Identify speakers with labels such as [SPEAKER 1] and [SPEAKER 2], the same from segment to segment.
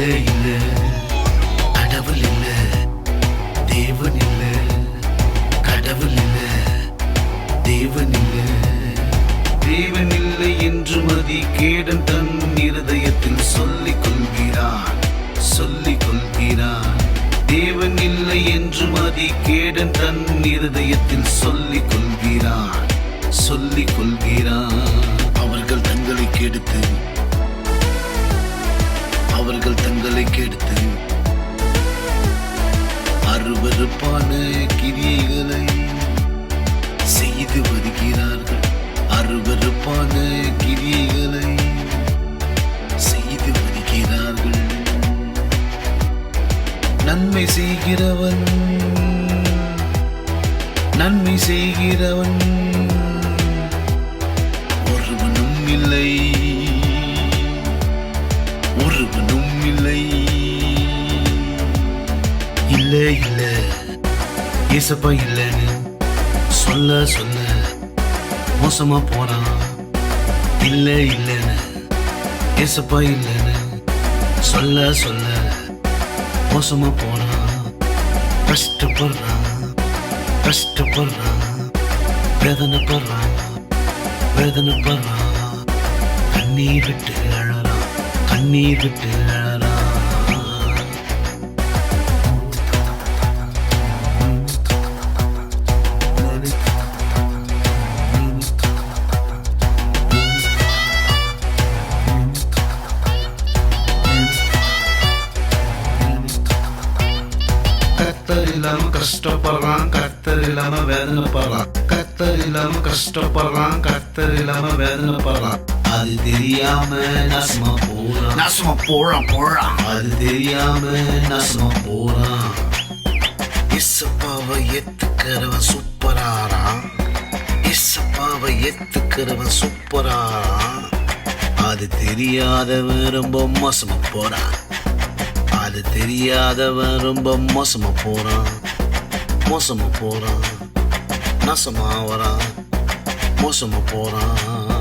[SPEAKER 1] இல்ல இல்ல. கடவுள் இல்ல தேவன் இல்ல. கடவுள் இல்ல தேவன் இல்ல. தேவன் இல்லை என்று மதி கேடன் தன் இருதயத்தில் சொல்லிக் கொள்கிறான் சொல்லிக் கொள்கிறான். தேவன் இல்லை என்று மதி கேடன் தன் இருதயத்தில் சொல்லிக் கொள்கிறான் சொல்லிக் கொள்கிறான். அவர்கள் தங்களை கெடுத்து அவர்கள் தங்களை கெடுத்து அருவருப்பான கிரியைகளை செய்து வருகிறார்கள். அருவருப்பான கிரியைகளை செய்து வருகிறார்கள். நன்மை செய்கிறவன் நன்மை செய்கிறவன். ஒருவனும் இல்லை. ஒருவனும் இல்லை. இல்ல இல்ல. ஏசப்பா இல்லைன்னு சொல்ல சொல்ல மோசமா போறான். இல்ல இல்லைன்னு ஏசப்பா இல்லைன்னு சொல்ல சொல்ல மோசமா போறான். கஷ்டப்படுறான் கஷ்டப்படுறான். வேதனைப்படுறான் வேதனைப்படுறான். கண்ணீர் விட்டு அழறான் கண்ணீர் விட்டு அழறான் கத்தர் இல்லாம கஷ்டப்படுறான் கத்தர் இல்லாம வேதனைப்படுறான் கத்தர் இல்லாம கஷ்டப்படுறான் கத்தர் இல்லாம வேதனைப்படுறான் அது தெரியாம நசமா போறான். நசமா போறான் போறான். அது தெரியாம நசமா போறான். இசப்பாவை எத்துக்கிறவன் சூப்பராறான். இசப்பாவை எத்துக்கிறவன் சூப்பராறான். அது தெரியாதவன் ரொம்ப மோசமா போறான். அது தெரியாதவன் ரொம்ப மோசமா போறான். மோசமா போறான். நாசமா வரான். மோசமா போறான்.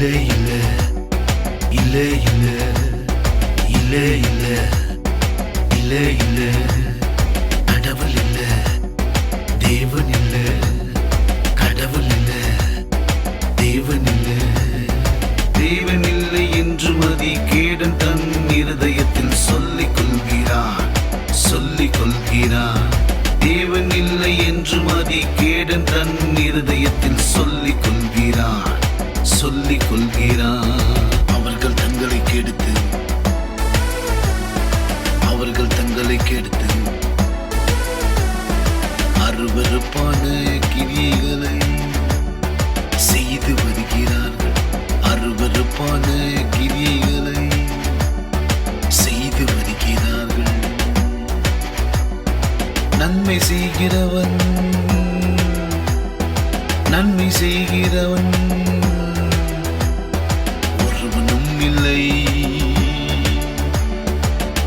[SPEAKER 1] இல்லை இல்லை இல்லை இல்லை இல்லை இல்லை இல்லை இல்லை கடவுள் இல்லை தேவன் இல்லை கடவுள் இல்லை தேவன் இல்லை தேவன் இல்லை என்று மதி கேடன் தன் இருதயத்தில் சொல்லிக் நன்மை செய்கிறவன். நன்மை செய்கிறவன். ஒருவனும் இல்லை.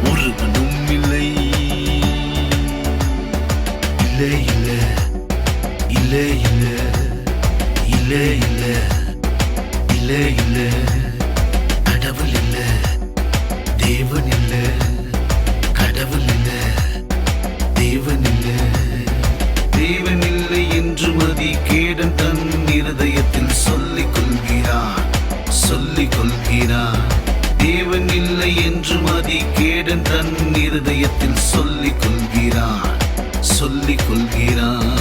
[SPEAKER 1] ஒருவனும் இல்லை. இல்லை இல்லை. இல்லை இல்லை. இல்லை இல்லை. இல்லை இல்லை. இருதயத்தில் சொல்லிக் கொள்கிறான் சொல்லிக் கொள்கிறான். தேவன் இல்லை என்று மதி கேடன் தன் இருதயத்தில் சொல்லிக் கொள்கிறான் சொல்லிக் கொள்கிறான்.